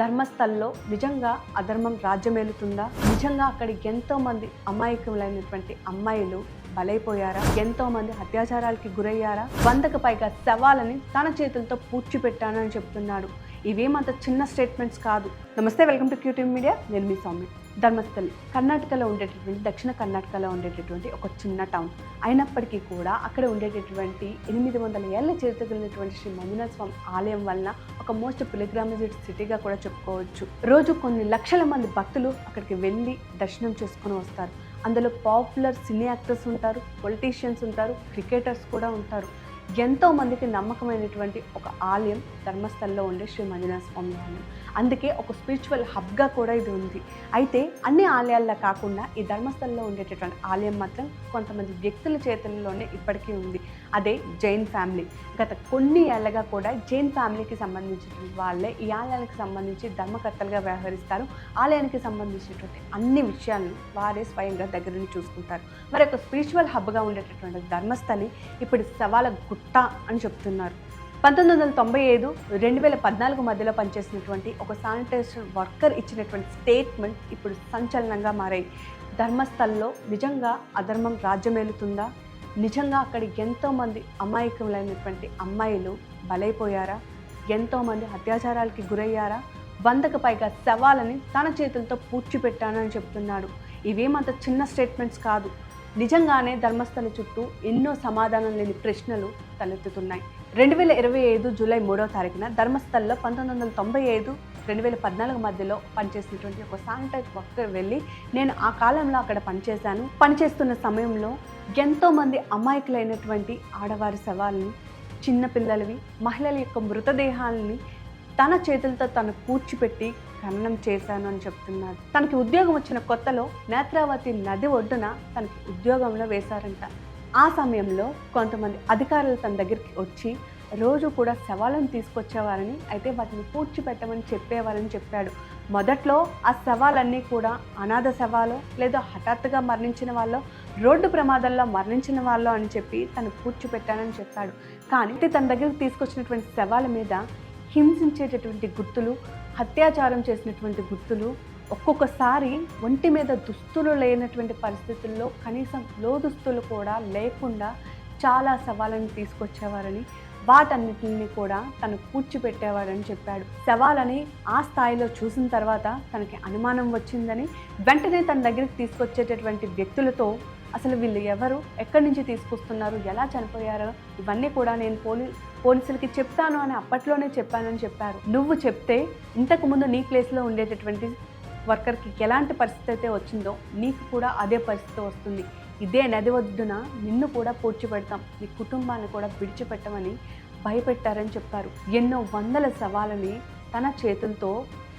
ధర్మస్థల్లో నిజంగా అధర్మం రాజ్యమేలుతుందా? నిజంగా అక్కడ ఎంతో మంది అమాయకులైనటువంటి అమ్మాయిలు బలైపోయారా? ఎంతో మంది అత్యాచారాలకి గురయ్యారా? వందకు పైగా శవాలని తన చేతులతో పూడ్చిపెట్టానని చెప్తున్నాడు. ఇవేమంత చిన్న స్టేట్మెంట్స్ కాదు. నమస్తే వెల్కమ్ టు క్యూటీవ్ మీడియా. నేను మీ సౌమ్య. ధర్మస్థలి కర్ణాటకలో ఉండేటటువంటి దక్షిణ కర్ణాటకలో ఉండేటటువంటి ఒక చిన్న టౌన్ అయినప్పటికీ కూడా అక్కడ ఉండేటటువంటి ఎనిమిది వందల ఏళ్ళ చరిత్ర కలిగినటువంటి శ్రీ మంజునాథ స్వామి ఆలయం వలన ఒక మోస్ట్ పిలిగ్రామిజెడ్ సిటీగా కూడా చెప్పుకోవచ్చు. రోజు కొన్ని లక్షల మంది భక్తులు అక్కడికి వెళ్ళి దర్శనం చేసుకుని వస్తారు. అందులో పాపులర్ సినీ యాక్టర్స్ ఉంటారు పొలిటీషియన్స్ ఉంటారు క్రికెటర్స్ కూడా ఉంటారు. ఎంతో మందికి నమ్మకమైనటువంటి ఒక ఆలయం ధర్మస్థల్లో ఉండే శ్రీ మంజునాథ స్వామి ఆలయం. అందుకే ఒక స్పిరిచువల్ హబ్గా కూడా ఇది ఉంది. అయితే అన్ని ఆలయాల్లో కాకుండా ఈ ధర్మస్థల్లో ఉండేటటువంటి ఆలయం మాత్రం కొంతమంది వ్యక్తుల చేతుల్లోనే ఇప్పటికీ ఉంది. అదే జైన్ ఫ్యామిలీ. గత కొన్ని ఏళ్ళగా కూడా జైన్ ఫ్యామిలీకి సంబంధించినటువంటి వాళ్ళే ఈ ఆలయానికి సంబంధించి ధర్మకర్తలుగా వ్యవహరిస్తారు. ఆలయానికి సంబంధించినటువంటి అన్ని విషయాలను వారే స్వయంగా దగ్గర నుంచి చూసుకుంటారు. మరి ఒక స్పిరిచువల్ హబ్గా ఉండేటటువంటి ధర్మస్థలి ఇప్పుడు సవాల గుట్ట అని చెప్తున్నారు. పంతొమ్మిది వందల తొంభై ఐదు రెండు వేల పద్నాలుగు మధ్యలో పనిచేసినటువంటి ఒక శానిటైజర్ వర్కర్ ఇచ్చినటువంటి స్టేట్మెంట్ ఇప్పుడు సంచలనంగా మారాయి. ధర్మస్థల్లో నిజంగా అధర్మం రాజ్యమేలుతుందా? నిజంగా అక్కడ ఎంతోమంది అమాయకులైనటువంటి అమ్మాయిలు బలైపోయారా? ఎంతోమంది అత్యాచారాలకి గురయ్యారా? వందకు పైగా శవాలని తన చేతులతో పూడ్చిపెట్టానని చెప్తున్నాడు. ఇవేమంత చిన్న స్టేట్మెంట్స్ కాదు. నిజంగానే ధర్మస్థల చుట్టూ ఎన్నో సమాధానం లేని ప్రశ్నలు తలెత్తుతున్నాయి. రెండు వేల ఇరవై ఐదు జూలై మూడవ తారీఖున ధర్మస్థల్లో పంతొమ్మిది వందల తొంభై ఐదు రెండు వేల పద్నాలుగు మధ్యలో పనిచేసినటువంటి ఒక శానిటైజ్ వర్కర్ వెళ్ళి నేను ఆ కాలంలో అక్కడ పనిచేశాను. పనిచేస్తున్న సమయంలో ఎంతోమంది అమాయకులైనటువంటి ఆడవారి శవాల్ని చిన్నపిల్లలవి మహిళల యొక్క మృతదేహాలని తన చేతులతో తను కూర్చిపెట్టి ఖననం చేశాను అని చెప్తున్నాడు తనకి ఉద్యోగం వచ్చిన కొత్తలో నేత్రావతి నది ఒడ్డున తనకి ఉద్యోగంలో వేశారంట. ఆ సమయంలో కొంతమంది అధికారులు తన దగ్గరికి వచ్చి రోజు కూడా శవాలను తీసుకొచ్చేవారని అయితే వాటిని పూడ్చిపెట్టమని చెప్పేవారని చెప్పాడు. మొదట్లో ఆ శవాలన్నీ కూడా అనాథ శవాలు లేదా హఠాత్తుగా మరణించిన వాళ్ళు రోడ్డు ప్రమాదంలో మరణించిన వాళ్ళు అని చెప్పి తను పూడ్చిపెట్టానని చెప్పాడు. కానీ తన దగ్గరికి తీసుకొచ్చినటువంటి శవాల మీద హింసించేటటువంటి గుర్తులు అత్యాచారం చేసినటువంటి గుర్తులు ఒక్కొక్కసారి ఒంటి మీద దుస్తులు లేనటువంటి పరిస్థితుల్లో కనీసం లో దుస్తులు కూడా లేకుండా చాలా సవాళ్ళని తీసుకొచ్చేవారని వాటన్నిటిని కూడా తను కూర్చిపెట్టేవాడని చెప్పాడు. సవాలని ఆ స్థాయిలో చూసిన తర్వాత తనకి అనుమానం వచ్చిందని వెంటనే తన దగ్గరికి తీసుకొచ్చేటటువంటి వ్యక్తులతో అసలు వీళ్ళు ఎవరు ఎక్కడి నుంచి తీసుకొస్తున్నారు ఎలా చనిపోయారో ఇవన్నీ కూడా నేను పోలీ పోలీసులకి చెప్తాను అని అప్పట్లోనే చెప్పానని చెప్పారు. నువ్వు చెప్తే ఇంతకుముందు నీ ప్లేస్లో ఉండేటటువంటి వర్కర్కి ఎలాంటి పరిస్థితి అయితే వచ్చిందో నీకు కూడా అదే పరిస్థితి వస్తుంది. ఇదే నది ఒడ్డున నిన్ను కూడా పూడ్చిపెడతాం. నీ కుటుంబాన్ని కూడా విడిచిపెట్టమని భయపెట్టారని చెప్పారు. ఎన్నో వందల సవాలని తన చేతులతో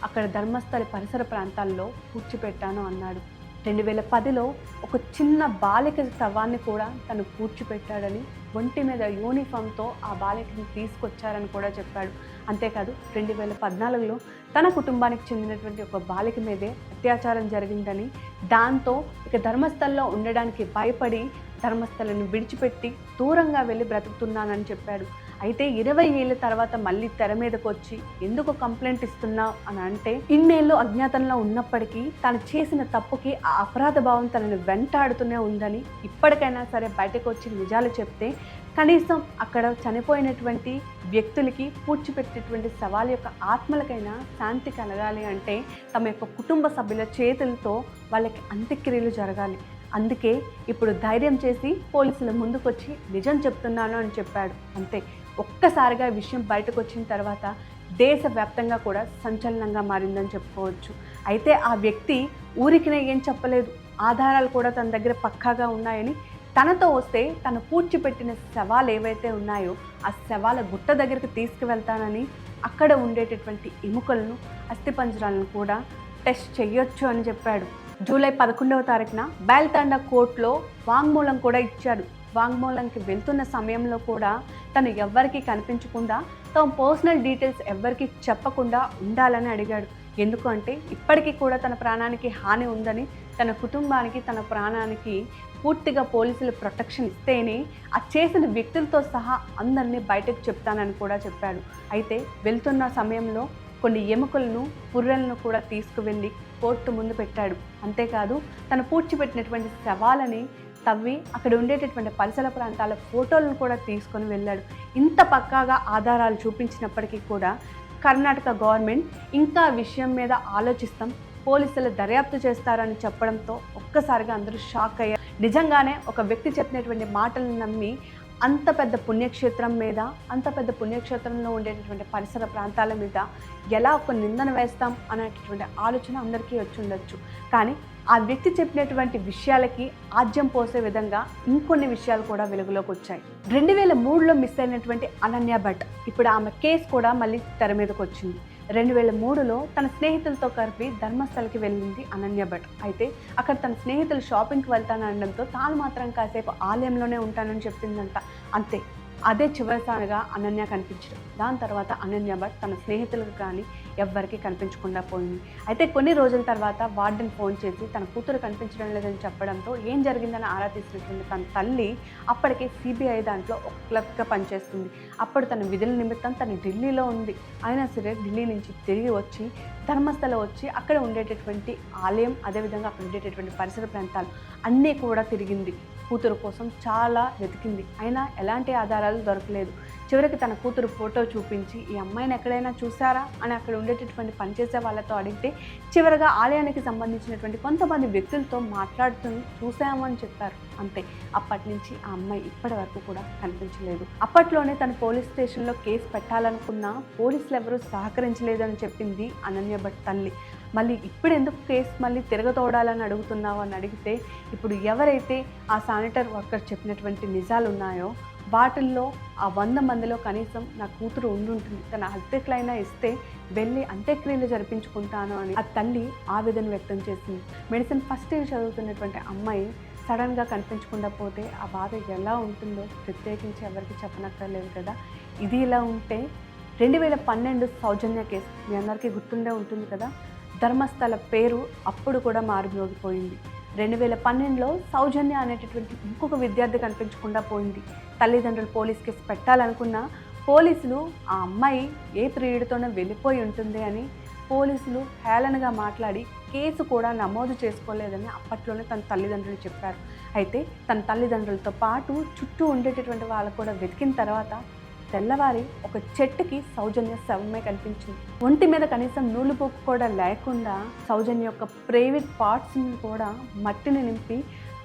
అక్కడ ధర్మస్థలి పరిసర ప్రాంతాల్లో పూడ్చిపెట్టాను అన్నాడు. రెండు వేల పదిలో ఒక చిన్న బాలిక శవాన్ని కూడా తను కూర్చిపెట్టాడని ఒంటి మీద యూనిఫామ్తో ఆ బాలికని తీసుకొచ్చారని కూడా చెప్పాడు. అంతేకాదు రెండు వేల పద్నాలుగులో తన కుటుంబానికి చెందినటువంటి ఒక బాలిక మీదే అత్యాచారం జరిగిందని దాంతో ఇక ధర్మస్థల్లో ఉండడానికి భయపడి ధర్మస్థలను విడిచిపెట్టి దూరంగా వెళ్ళి బ్రతుకుతున్నానని చెప్పాడు. అయితే ఇరవై ఏళ్ళ తర్వాత మళ్ళీ తెర మీదకి వచ్చి ఎందుకు కంప్లైంట్ ఇస్తున్నావు అని అంటే ఇన్నేళ్ళు అజ్ఞాతంలో ఉన్నప్పటికీ తను చేసిన తప్పుకి ఆ అపరాధ భావం తనని వెంటాడుతూనే ఉందని ఇప్పటికైనా సరే బయటకు వచ్చి నిజాలు చెప్తే కనీసం అక్కడ చనిపోయినటువంటి వ్యక్తులకి పూడ్చిపెట్టేటువంటి సవాల్ యొక్క ఆత్మలకైనా శాంతి కలగాలి అంటే తమ యొక్క కుటుంబ సభ్యుల చేతులతో వాళ్ళకి అంత్యక్రియలు జరగాలి. అందుకే ఇప్పుడు ధైర్యం చేసి పోలీసుల ముందుకొచ్చి నిజం చెప్తున్నాను అని చెప్పాడు. అంతే. ఒక్కసారిగా విషయం బయటకు వచ్చిన తర్వాత దేశవ్యాప్తంగా కూడా సంచలనంగా మారిందని చెప్పుకోవచ్చు. అయితే ఆ వ్యక్తి ఊరికినే ఏం చెప్పలేదు. ఆధారాలు కూడా తన దగ్గర పక్కాగా ఉన్నాయని తనతో వస్తే తను పూడ్చిపెట్టిన శవాలు ఏవైతే ఉన్నాయో ఆ శవాల గుట్ట దగ్గరికి తీసుకువెళ్తానని అక్కడ ఉండేటటువంటి ఎముకలను అస్థిపంజరాలను కూడా టెస్ట్ చేయొచ్చు అని చెప్పాడు. జూలై పదకొండవ తారీఖున బయల్తాండ కోర్టులో వాంగ్మూలం కూడా ఇచ్చాడు. వాంగ్మూలంకి వెళ్తున్న సమయంలో కూడా తను ఎవ్వరికీ కనిపించకుండా తమ పర్సనల్ డీటెయిల్స్ ఎవ్వరికీ చెప్పకుండా ఉండాలని అడిగాడు. ఎందుకు అంటే ఇప్పటికీ కూడా తన ప్రాణానికి హాని ఉందని తన కుటుంబానికి తన ప్రాణానికి పూర్తిగా పోలీసులు ప్రొటెక్షన్ ఇస్తేనే ఆ చేసిన వ్యక్తులతో సహా అందరినీ బయటకు చెప్తానని కూడా చెప్పాడు. అయితే వెళ్తున్న సమయంలో కొన్ని ఎముకలను పుర్రెలను కూడా తీసుకువెళ్ళి కోర్టు ముందు పెట్టాడు. అంతేకాదు తను పూడ్చిపెట్టినటువంటి శవాలని తవ్వి అక్కడ ఉండేటటువంటి పరిసర ప్రాంతాల ఫోటోలను కూడా తీసుకొని వెళ్ళాడు. ఇంత పక్కాగా ఆధారాలు చూపించినప్పటికీ కూడా కర్ణాటక గవర్నమెంట్ ఇంకా విషయం మీద ఆలోచిస్తాం పోలీసులు దర్యాప్తు చేస్తారని చెప్పడంతో ఒక్కసారిగా అందరూ షాక్ అయ్యారు. నిజంగానే ఒక వ్యక్తి చెప్పినటువంటి మాటలను నమ్మి అంత పెద్ద పుణ్యక్షేత్రం మీద అంత పెద్ద పుణ్యక్షేత్రంలో ఉండేటటువంటి పరిసర ప్రాంతాల మీద ఎలా ఒక నిందన వేస్తాం అనేటటువంటి ఆలోచన అందరికీ వచ్చి ఉండొచ్చు. కానీ ఆ వ్యక్తి చెప్పినటువంటి విషయాలకి ఆజ్యం పోసే విధంగా ఇంకొన్ని విషయాలు కూడా వెలుగులోకి వచ్చాయి. రెండు వేల మూడులో మిస్ అయినటువంటి అనన్య భట్ ఇప్పుడు ఆమె కేసు కూడా మళ్ళీ తెర మీదకి వచ్చింది. రెండు వేల మూడులో తన స్నేహితులతో కలిపి ధర్మస్థలకి వెళ్ళింది అనన్య భట్. అయితే అక్కడ తన స్నేహితులు షాపింగ్కి వెళ్తానడంతో తాను మాత్రం కాసేపు ఆలయంలోనే ఉంటానని చెప్పిందంట. అంతే అదే చివరిసారిగా అనన్య కనిపించడం. దాని తర్వాత అనన్య భట్ తన స్నేహితులకు కానీ ఎవ్వరికీ కనిపించకుండా పోయింది. అయితే కొన్ని రోజుల తర్వాత వార్డెన్ ఫోన్ చేసి తన కూతురు కనిపించడం లేదని చెప్పడంతో ఏం జరిగిందని ఆరా తీసినటువంటి తన తల్లి అప్పటికే సిబిఐ దాంట్లో ఒక క్లర్క్గా పనిచేస్తుంది. అప్పుడు తన విధుల నిమిత్తం తను ఢిల్లీలో ఉంది. అయినా సరే ఢిల్లీ నుంచి తిరిగి వచ్చి ధర్మస్థల వచ్చి అక్కడ ఉండేటటువంటి ఆలయం అదేవిధంగా అక్కడ ఉండేటటువంటి పరిసర ప్రాంతాలు అన్నీ కూడా తిరిగింది. కూతురు కోసం చాలా వెతికింది. అయినా ఎలాంటి ఆధారాలు దొరకలేదు. చివరికి తన కూతురు ఫోటో చూపించి ఈ అమ్మాయిని ఎక్కడైనా చూసారా అని అక్కడ ఉండేటటువంటి పనిచేసే వాళ్ళతో అడిగితే చివరిగా ఆలయానికి సంబంధించినటువంటి కొంతమంది వ్యక్తులతో మాట్లాడుతూ చూసామని చెప్పారు. అంతే. అప్పటి నుంచి ఆ అమ్మాయి ఇప్పటి వరకు కూడా కనిపించలేదు. అప్పట్లోనే తను పోలీస్ స్టేషన్లో కేసు పెట్టాలనుకున్నా పోలీసులు ఎవరూ సహకరించలేదని చెప్పింది అనన్య భట్ తల్లి. మళ్ళీ ఇప్పుడు ఎందుకు ఫేస్ మళ్ళీ తిరగతోడాలని అడుగుతున్నావు అని అడిగితే ఇప్పుడు ఎవరైతే ఆ శానిటర్ వర్కర్ చెప్పినటువంటి నిజాలు ఉన్నాయో వాటిల్లో ఆ వంద మందిలో కనీసం నా కూతురు ఉండుంటుంది. తన హత్యకులైనా ఇస్తే వెళ్ళి అంత్యక్రియలు జరిపించుకుంటాను అని ఆ తల్లి ఆవేదన వ్యక్తం చేసింది. మెడిసిన్ ఫస్ట్ ఇయర్ చదువుతున్నటువంటి అమ్మాయి సడన్గా కనిపించకుండా పోతే ఆ బాధ ఎలా ఉంటుందో ప్రత్యేకించి ఎవరికి చెప్పనక్కర్లేదు కదా. ఇది ఇలా ఉంటే రెండు వేల పన్నెండు సౌజన్య కేసు మీ అందరికీ గుర్తుండే ఉంటుంది కదా. ధర్మస్థల పేరు అప్పుడు కూడా మారుమోగిపోయింది రెండు వేల పన్నెండులో సౌజన్య అనేటటువంటి ఇంకొక విద్యార్థి కనిపించకుండా పోయింది. తల్లిదండ్రులు పోలీస్ కేసు పెట్టాలనుకున్నా పోలీసులు ఆ అమ్మాయి ఏ ప్రియుడితోనో వెళ్ళిపోయి ఉంటుంది అని పోలీసులు హేళనగా మాట్లాడి కేసు కూడా నమోదు చేసుకోలేదని అప్పట్లోనే తన తల్లిదండ్రులు చెప్పారు. అయితే తన తల్లిదండ్రులతో పాటు చుట్టూ ఉండేటటువంటి వాళ్ళు కూడా వెతికిన తర్వాత తెల్లవారి ఒక చెట్టుకి సౌజన్య శవమే కనిపించింది. ఒంటి మీద కనీసం నూలు పోకు కూడా లేకుండా సౌజన్య యొక్క ప్రైవేట్ పార్ట్స్ని కూడా మట్టిని నింపి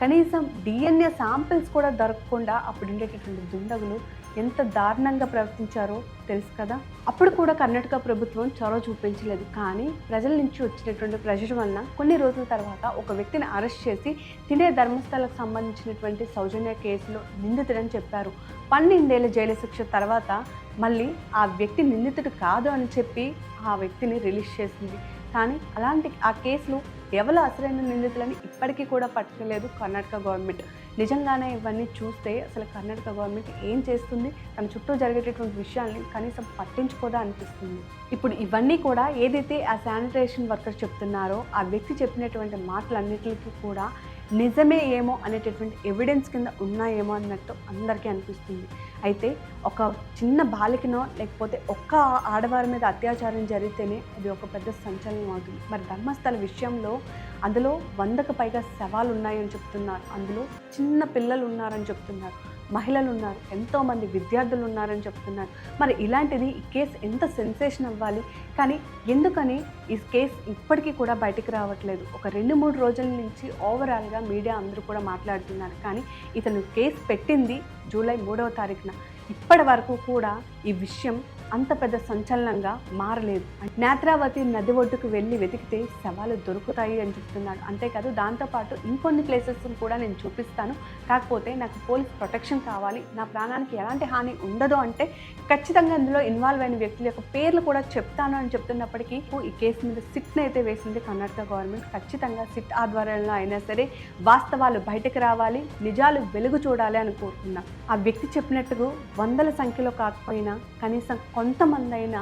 కనీసం డిఎన్ఏ శాంపిల్స్ కూడా దొరకకుండా అప్పుడు ఉండేటటువంటి దుండగులు ఎంత దారుణంగా ప్రవర్తించారో తెలుసు కదా. అప్పుడు కూడా కర్ణాటక ప్రభుత్వం చొరవ చూపించలేదు. కానీ ప్రజల నుంచి వచ్చినటువంటి ప్రెషర్ వలన కొన్ని రోజుల తర్వాత ఒక వ్యక్తిని అరెస్ట్ చేసి తినే ధర్మస్థలకు సంబంధించినటువంటి సౌజన్య కేసులో నిందితుడని చెప్పారు. పన్నెండేళ్ళ జైలు శిక్ష తర్వాత మళ్ళీ ఆ వ్యక్తి నిందితుడు కాదు అని చెప్పి ఆ వ్యక్తిని రిలీజ్ చేసింది. కానీ అలాంటి ఆ కేసులో ఎవరు అసలైన నిందితులని ఇప్పటికీ కూడా పట్టుకోలేదు కర్ణాటక గవర్నమెంట్. నిజంగానే ఇవన్నీ చూస్తే అసలు కర్ణాటక గవర్నమెంట్ ఏం చేస్తుంది? తన చుట్టూ జరిగేటటువంటి విషయాల్ని కనీసం పట్టించుకోదా అనిపిస్తుంది. ఇప్పుడు ఇవన్నీ కూడా ఏదైతే ఆ శానిటేషన్ వర్కర్ చెప్తున్నారో ఆ వ్యక్తి చెప్పినటువంటి మాటలన్నిటికీ కూడా నిజమే ఏమో అనేటటువంటి ఎవిడెన్స్ కింద ఉన్నాయేమో అన్నట్టు అందరికీ అనిపిస్తుంది. అయితే ఒక చిన్న బాలికనో లేకపోతే ఒక్క ఆడవారి మీద అత్యాచారం జరిగితేనే అది ఒక పెద్ద సంచలనం అవుతుంది. మరి ధర్మస్థల విషయంలో అందులో వందకు పైగా శవాలు ఉన్నాయని చెప్తున్నారు. అందులో చిన్న పిల్లలు ఉన్నారని చెప్తున్నారు. మహిళలు ఉన్నారు ఎంతోమంది విద్యార్థులు ఉన్నారని చెప్తున్నారు. మరి ఇలాంటిది ఈ కేసు ఎంత సెన్సేషన్ అవ్వాలి? కానీ ఎందుకని ఈ కేసు ఇప్పటికీ కూడా బయటికి రావట్లేదు? ఒక రెండు మూడు రోజుల నుంచి ఓవరాల్గా మీడియా అందరూ కూడా మాట్లాడుతున్నారు. కానీ ఇతను కేసు పెట్టింది జూలై మూడవ తారీఖున. ఇప్పటి వరకు కూడా ఈ విషయం అంత పెద్ద సంచలనంగా మారలేదు. నేత్రావతి నది ఒడ్డుకు వెళ్ళి వెతికితే శవాలు దొరుకుతాయి అని చెప్తున్నాడు. అంతేకాదు దాంతోపాటు ఇంకొన్ని ప్లేసెస్ కూడా నేను చూపిస్తాను. కాకపోతే నాకు పోలీస్ ప్రొటెక్షన్ కావాలి. నా ప్రాణానికి ఎలాంటి హాని ఉండదు అంటే ఖచ్చితంగా ఇందులో ఇన్వాల్వ్ అయిన వ్యక్తుల యొక్క పేర్లు కూడా చెప్తాను అని చెప్తున్నప్పటికీ ఈ కేసు మీద సిట్ని అయితే వేసింది కర్ణాటక గవర్నమెంట్ ఖచ్చితంగా సిట్ ఆధ్వర్యంలో అయినా సరే వాస్తవాలు బయటకు రావాలి. నిజాలు వెలుగు చూడాలి అని కోరుకున్నా. ఆ వ్యక్తి చెప్పినట్టుగా వందల సంఖ్యలో కాకపోయినా కనీసం కొంతమంది అయినా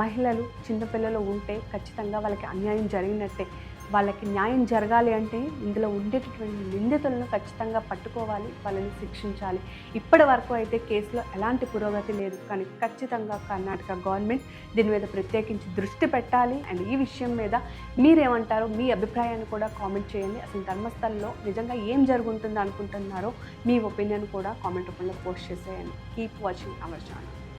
మహిళలు చిన్నపిల్లలు ఉంటే ఖచ్చితంగా వాళ్ళకి అన్యాయం జరిగినట్టే. వాళ్ళకి న్యాయం జరగాలి అంటే ఇందులో ఉండేటటువంటి నిందితులను ఖచ్చితంగా పట్టుకోవాలి వాళ్ళని శిక్షించాలి. ఇప్పటి వరకు అయితే కేసులో ఎలాంటి పురోగతి లేదు. కానీ ఖచ్చితంగా కర్ణాటక గవర్నమెంట్ దీని మీద ప్రత్యేకించి దృష్టి పెట్టాలి. అండ్ ఈ విషయం మీద మీరేమంటారో మీ అభిప్రాయాన్ని కూడా కామెంట్ చేయండి. అసలు ధర్మస్థలంలో నిజంగా ఏం జరుగుతుందో అనుకుంటున్నారో మీ ఒపీనియన్ కూడా కామెంట్ రూపంలో పోస్ట్ చేసేయండి. Keep watching our channel.